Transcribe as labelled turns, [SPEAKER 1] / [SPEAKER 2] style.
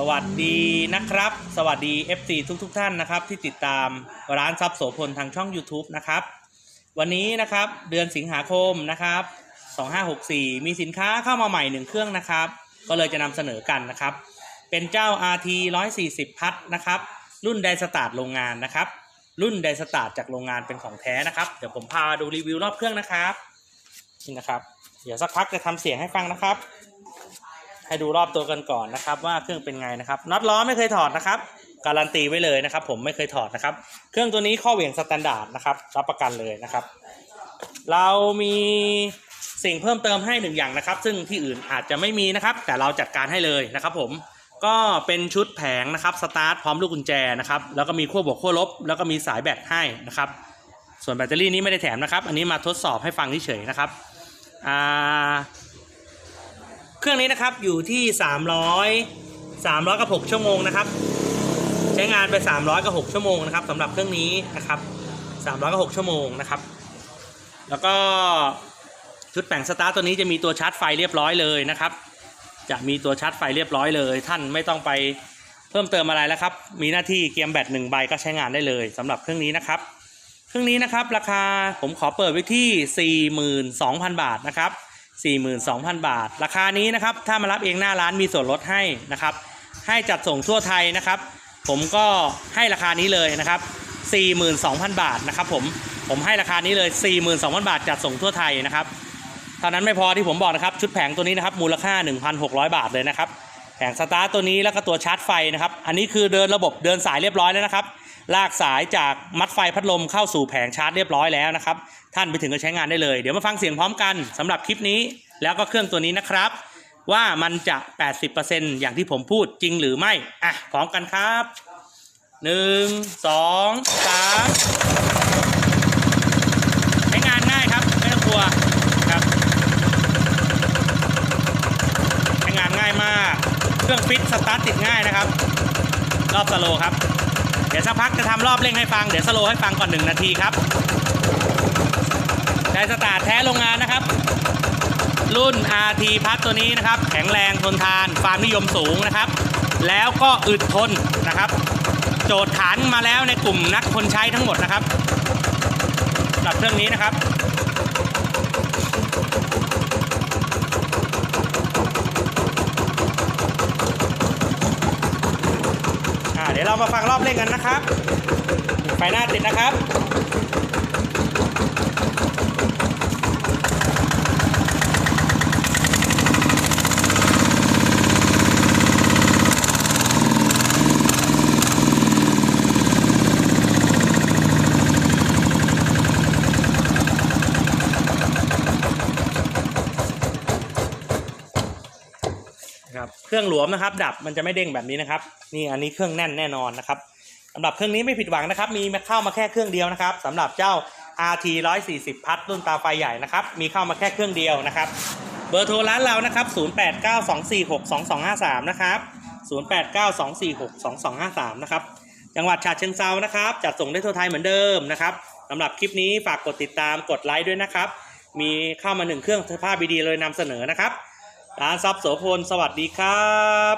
[SPEAKER 1] สวัสดีนะครับ สวัสดี FC ทุกทท่านนะครับ ที่ติดตามร้านซับโสพลทางช่อง YouTube นะครับ วันนี้นะครับเดือนสิงหาคมนะครับ 2564 มีสินค้าเข้ามาใหม่หนึ่งเครื่องนะครับ ก็เลยจะนำเสนอกันนะครับ เป็นเจ้า RT 140 พัทนะครับ รุ่นไดสตาร์ทโรงงานนะครับ รุ่นไดสตาร์ทจากโรงงานเป็นของแท้นะครับ เดี๋ยวผมพาดูรีวิวรอบเครื่องนะครับนี่นะครับ เดี๋ยวสักพักจะทำเสียงให้ฟังนะครับ ให้ดูรอบตัวกันก่อนนะครับ ว่าเครื่องเป็นไงนะครับน็อตล้อไม่เคยถอดนะครับ การันตีไว้เลยนะครับ ผมไม่เคยถอดนะครับ เครื่องตัวนี้ข้อเหวี่ยงสแตนดาร์ดนะครับรับประกันเลยนะครับ เรามีสิ่งเพิ่มเติมให้หนึ่งอย่างนะครับ ซึ่งที่อื่นอาจจะไม่มีนะครับ แต่เราจัดการให้เลยนะครับ ผมก็เป็นชุดแผงนะครับสตาร์ทพร้อมลูกกุญแจนะครับแล้วก็มีขั้วบวกขั้วลบ แล้วก็มีสายแบตให้นะครับ ส่วนแบตเตอรี่นี้ไม่ได้แถมนะครับ อันนี้มาทดสอบให้ฟังเฉยๆนะครับอ่า เครื่องนี้นะครับอยู่ที่ 300 300กับ6ชั่วโมงนะครับ ใช้งานไป 300กับ6ชั่วโมงนะครับสำหรับเครื่องนี้นะครับ 300กับ6ชั่วโมงนะครับ แล้วก็ชุดแต่งสตาร์ตัวนี้จะมีตัวชาร์จไฟเรียบร้อยเลยนะครับ จะมีตัวชาร์จไฟเรียบร้อยเลย ท่านไม่ต้องไปเพิ่มเติมอะไรแล้วครับ มีหน้าที่เกียมแบตหนึ่งใบก็ใช้งานได้เลยสำหรับเครื่องนี้นะครับ เครื่องนี้นะครับราคาผมขอเปิดไว้ที่ 42,000 บาทนะครับ 42,000 บาท ราคานี้นะครับถ้ามารับเองหน้าร้านมีส่วนลดให้นะครับ ให้จัดส่งทั่วไทยนะครับ ผมก็ให้ราคานี้เลยนะครับ 42,000 บาทนะครับผมผมให้ราคานี้เลย 42,000 บาทจัดส่งทั่วไทยนะครับเท่านั้นไม่พอที่ผมบอกนะครับ ชุดแผงตัวนี้นะครับมูลค่า 1,600 บาทเลยนะครับ แผงสตาร์ตตัวนี้แล้วก็ตัวชาร์จไฟนะครับ อันนี้คือเดินระบบเดินสายเรียบร้อยแล้วนะครับ ลากสายจากมัดไฟพัดลมเข้าสู่แผงชาร์จเรียบร้อยแล้วนะครับ ท่านไปถึงก็ใช้งานได้เลย เดี๋ยวมาฟังเสียงพร้อมกันสำหรับคลิปนี้ แล้วก็เครื่องตัวนี้นะครับ ว่ามันจะ 80%อย่างที่ผมพูดจริงหรือไม่ อะ พร้อมกันครับ 1 2 3 ใช้งานง่ายครับ ไม่ต้องกลัวครับ ใช้งานง่ายมาก เครื่องฟิตสตาร์ทติดง่ายนะครับ รอบสโลครับ เดี๋ยวสักพักจะทำรอบเร่งให้ฟัง เดี๋ยวสโลให้ฟังก่อนหนึ่งนาทีครับได้สตาร์ทแท้โรงงานนะครับ รุ่น RT พัทตัวนี้นะครับ แข็งแรงทนทานความนิยมสูงนะครับ แล้วก็อึดทนนะครับ โจทย์ฐานมาแล้วในกลุ่มนักคนใช้ทั้งหมดนะครับสำหรับเครื่องนี้นะครับ เดี๋ยวเรามาฟังรอบเล่นกันนะครับ ไฟหน้าติดนะครับ นะครับเครื่องหลวมนะครับ ดับมันจะไม่เด้งแบบนี้นะครับ นี่อันนี้เครื่องแน่นแน่นอนนะครับสำหรับเครื่องนี้ไม่ผิดหวังนะครับ มีเข้ามาแค่เครื่องเดียวนะครับสำหรับเจ้า RT 140 พัดรุ่นตาไฟใหญ่นะครับ มีเข้ามาแค่เครื่องเดียวนะครับ เบอร์โทรร้านเรานะครับ 0892462253 นะครับ 0892462253 นะครับ จังหวัดฉะเชิงเซานะครับ จัดส่งได้ทั่วไทยเหมือนเดิมนะครับสำหรับคลิปนี้ฝากกดติดตามกดไลค์ด้วยนะครับ มีเข้ามาหนึ่งเครื่องสภาพดีๆเลยนำเสนอนะครับ ร้านซับโสพลสวัสดีครับ